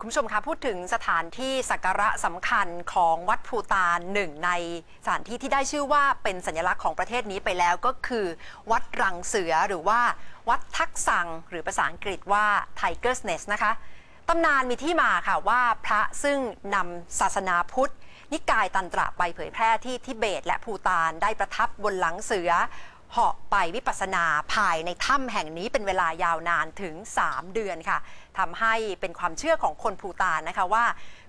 คุณผู้ชมคะพูดถึงสถานที่สักการะสำคัญของวัดภูตานหนึ่งในสถานที่ที่ได้ชื่อว่าเป็นสัญลักษณ์ของประเทศนี้ไปแล้วก็คือ วัดรังเสือหรือว่าวัดทักษัง หรือภาษาอังกฤษว่า Tiger's Nest นะคะตำนานมีที่มาค่ะว่าพระซึ่งนำศาสนาพุทธ นิกายตันตระไปเผยแพร่ที่ทิเบต และภูตานได้ประทับบนหลังเสือเหาะไปวิปัสสนาภายในถ้ำแห่งนี้เป็นเวลายาวนานถึง 3 เดือนค่ะ ทำให้เป็นความเชื่อของคนภูตานนะคะว่า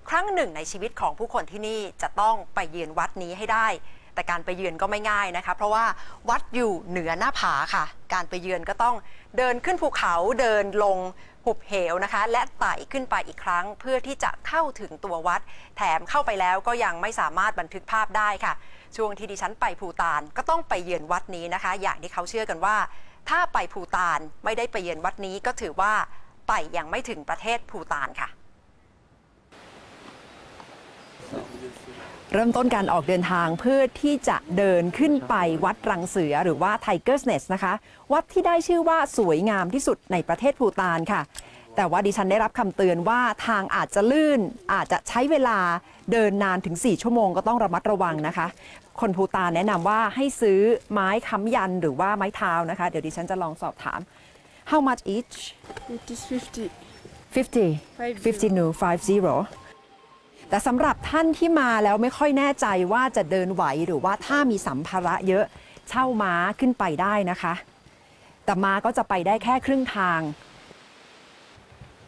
ครั้งหนึ่งในชีวิตของผู้คนที่นี่จะต้องไปเยือนวัดนี้ให้ได้ แต่การไปเยือนก็ไม่ง่ายนะคะ เพราะว่าวัดอยู่เหนือหน้าผาค่ะ การไปเยือนก็ต้องเดินขึ้นภูเขาเดินลงหุบเหวนะคะ และไต่ขึ้นไปอีกครั้ง เพื่อที่จะเข้าถึงตัววัด แถมเข้าไปแล้วก็ยังไม่สามารถบันทึกภาพได้ค่ะ ช่วงที่ดิฉันไปภูตานก็ต้องไปเยือนวัดนี้นะคะ อย่างที่เขาเชื่อกันว่า ถ้าไปภูตานไม่ได้ไปเยือนวัดนี้ก็ถือว่า ไปยังไม่ถึงประเทศภูตานค่ะเริ่มต้นการออกเดินทางเพื่อที่จะเดินขึ้นไปวัดรังเสือหรือว่า Tiger's Nest นะคะ วัดที่ได้ชื่อว่าสวยงามที่สุดในประเทศภูตานค่ะ แต่ว่าดิฉันได้รับคำเตือนว่าทางอาจจะลื่นอาจจะใช้เวลาเดินนานถึง 4 ชั่วโมงก็ต้องระมัดระวังนะคะ คนภูตานแนะนำว่าให้ซื้อไม้ค้ำยันหรือว่าไม้เท้านะคะ เดี๋ยวดิฉันจะลองสอบถาม How much each It is 50. 50 50 no 50แต่สำหรับท่านที่มาแล้วไม่ค่อยแน่ใจว่าจะเดินไหวหรือว่าถ้ามีสัมภาระเยอะเช่าม้าขึ้นไปได้นะคะ แต่ม้าก็จะไปได้แค่ครึ่งทาง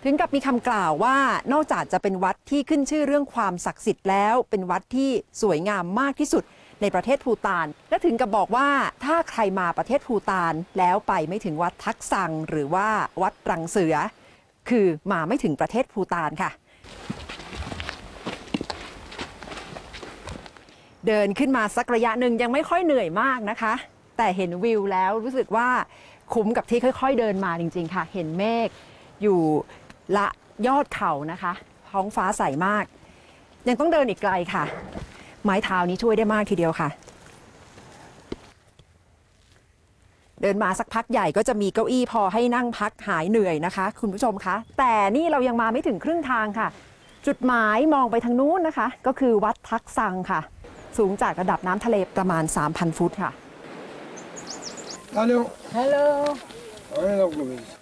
ถึงกับมีคำกล่าวว่านอกจากจะเป็นวัดที่ขึ้นชื่อเรื่องความศักดิ์สิทธิ์แล้ว เป็นวัดที่สวยงามมากที่สุด ในประเทศภูตาน และถึงกับบอกว่าถ้าใครมาประเทศภูตานแล้วไปไม่ถึงวัดทักษัง หรือว่าวัดรังเสือ คือมาไม่ถึงประเทศภูตานค่ะ เดินขึ้นมาสักระยะหนึ่งยังไม่ค่อยเหนื่อยมากนะคะ แต่เห็นวิวแล้วรู้สึกว่าคุ้มกับที่ค่อย ๆ เดินมาจริง ๆ ค่ะ เห็นเมฆอยู่ละยอดเขานะคะ ท้องฟ้าใสมาก ยังต้องเดินอีกไกลค่ะ ไม้เท้านี้ช่วยได้มากทีเดียวค่ะ เดินมาสักพักใหญ่ก็จะมีเก้าอี้พอให้นั่งพักหายเหนื่อยนะคะ คุณผู้ชมคะแต่นี่เรายังมาไม่ถึงครึ่งทางค่ะ จุดหมายมองไปทางนู้นนะคะ ก็คือวัดทักษังค่ะ สูงจากระดับน้ำทะเลประมาณ 3,000 ฟุตค่ะ Hello. Hello Ouais, donc, le-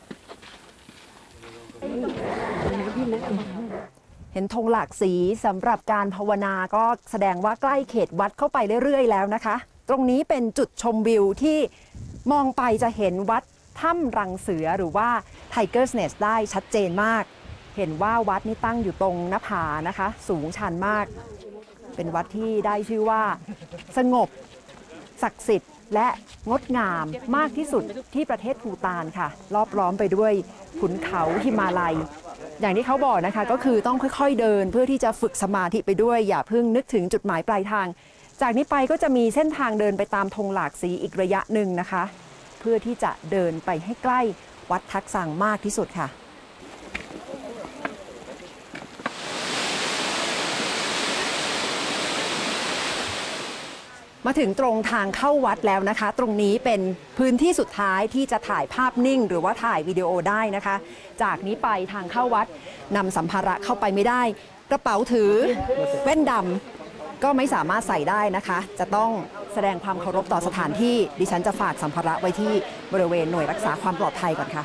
ห็นธงหลากสีสำหรับการภาวนาก็แสดงว่าใกล้เขตวัดเข้าไปเรื่อยๆ แล้วนะคะ ตรงนี้เป็นจุดชมวิวที่มองไปจะเห็นวัดถ้ำรังเสือหรือว่า Tiger's Nest ได้ชัดเจนมาก เห็นว่าวัดนี้ตั้งอยู่ตรงหน้าผานะคะ สูงชันมาก เป็นวัดที่ได้ชื่อว่า สงบ ศักดิ์สิทธิ์ และงดงามมากที่สุดที่ประเทศภูตานค่ะ รอบล้อมไปด้วยขุนเขาหิมาลัย อย่างที่เขาบอกนะคะ ก็คือต้องค่อย ๆ เดินเพื่อที่จะฝึกสมาธิไปด้วย อย่าเพิ่งนึกถึงจุดหมายปลายทาง จากนี้ไปก็จะมีเส้นทางเดินไปตามธงหลากสีอีกระยะหนึ่งนะคะ เพื่อที่จะเดินไปให้ใกล้วัดทักษังมากที่สุดค่ะ มาถึงตรงทางเข้าวัดแล้วนะคะ ตรงนี้เป็นพื้นที่สุดท้ายที่จะถ่ายภาพนิ่ง หรือว่าถ่ายวิดีโอได้นะคะ จากนี้ไปทางเข้าวัดนำสัมภาระเข้าไปไม่ได้ กระเป๋าถือแว่นดำก็ไม่สามารถใส่ได้นะคะ จะต้องแสดงความเคารพต่อสถานที่ดิฉันจะฝากสัมภาระไว้ที่บริเวณหน่วยรักษาความปลอดภัยก่อนค่ะ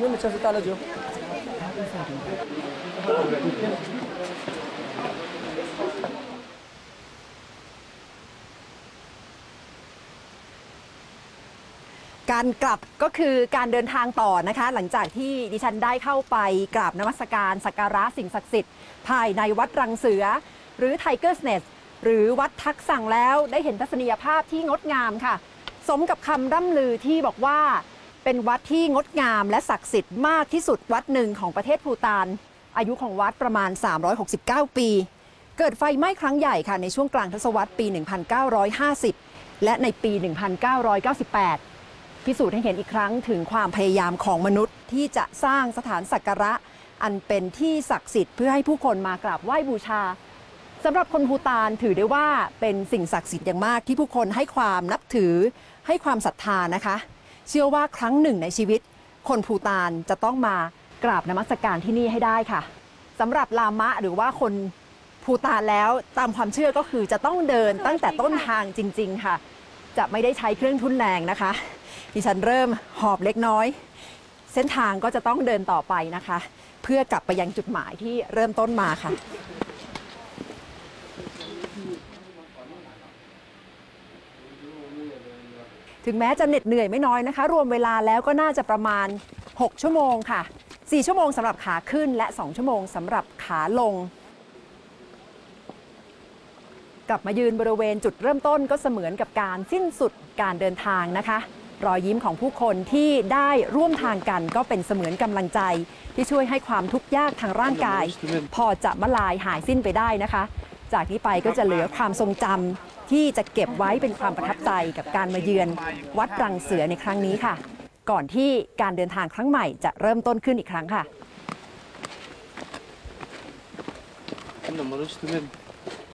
Non, mais ça, c'est à la dure. การกลับก็คือการเดินทางต่อนะคะ หลังจากที่ดิฉันได้เข้าไปกราบนมัสการสักการะสิ่งศักดิ์สิทธิ์ภายในวัดรังเสือ หรือ Tiger's Nest หรือวัดทักสั่งแล้วได้เห็นทัศนียภาพที่งดงามค่ะ สมกับคำร่ำลือที่บอกว่า เป็นวัดที่งดงามและศักดิ์สิทธิ์มากที่สุดวัดหนึ่งของประเทศภูตาน อายุของวัดประมาณ 369 ปี เกิดไฟไหม้ครั้งใหญ่ค่ะในช่วงกลางทศวรรษปี 1950 และในปี 1998 พิสูจน์ให้เห็นอีกครั้งถึงความพยายามของมนุษย์ที่จะสร้างสถานสักการะ อันเป็นที่ศักดิ์สิทธิ์เพื่อให้ผู้คนมากราบไหว้บูชาสำหรับคนภูตานถือได้ว่าเป็นสิ่งศักดิ์สิทธิ์อย่างมากที่ผู้คนให้ความนับถือให้ความศรัทธานะคะ เชื่อว่าครั้งหนึ่งในชีวิต คนภูตานจะต้องมากราบนมัสการที่นี่ให้ได้ค่ะสำหรับลามะหรือว่าคนภูตานแล้วตามความเชื่อก็คือจะต้องเดินตั้งแต่ต้นทางจริง ๆ ค่ะ จะไม่ได้ใช้เครื่องทุนแรงนะคะ ดิฉันเริ่มหอบเล็กน้อย เส้นทางก็จะต้องเดินต่อไปนะคะ เพื่อกลับไปยังจุดหมายที่เริ่มต้นมาค่ะ ถึงแม้จะเหน็ดเหนื่อยไม่น้อยนะคะ รวมเวลาแล้วก็น่าจะประมาณ 6 ชั่วโมงค่ะ 4 ชั่วโมงสำหรับขาขึ้นและ 2 ชั่วโมงสำหรับขาลง กลับมายืนบริเวณจุดเริ่มต้นก็เสมือนกับการสิ้นสุดการเดินทางนะคะ รอยยิ้มของผู้คนที่ได้ร่วมทางกันก็เป็นเสมือนกำลังใจ ที่ช่วยให้ความทุกข์ยากทางร่างกาย พอจะมะลายหายสิ้นไปได้นะคะ จากนี้ไปก็จะเหลือความทรงจำ ที่จะเก็บไว้เป็นความประทับใจกับการมาเยือน วัดรังเสือในครั้งนี้ค่ะ ก่อนที่การเดินทางครั้งใหม่จะเริ่มต้นขึ้นอีกครั้งค่ะ Numara üstüme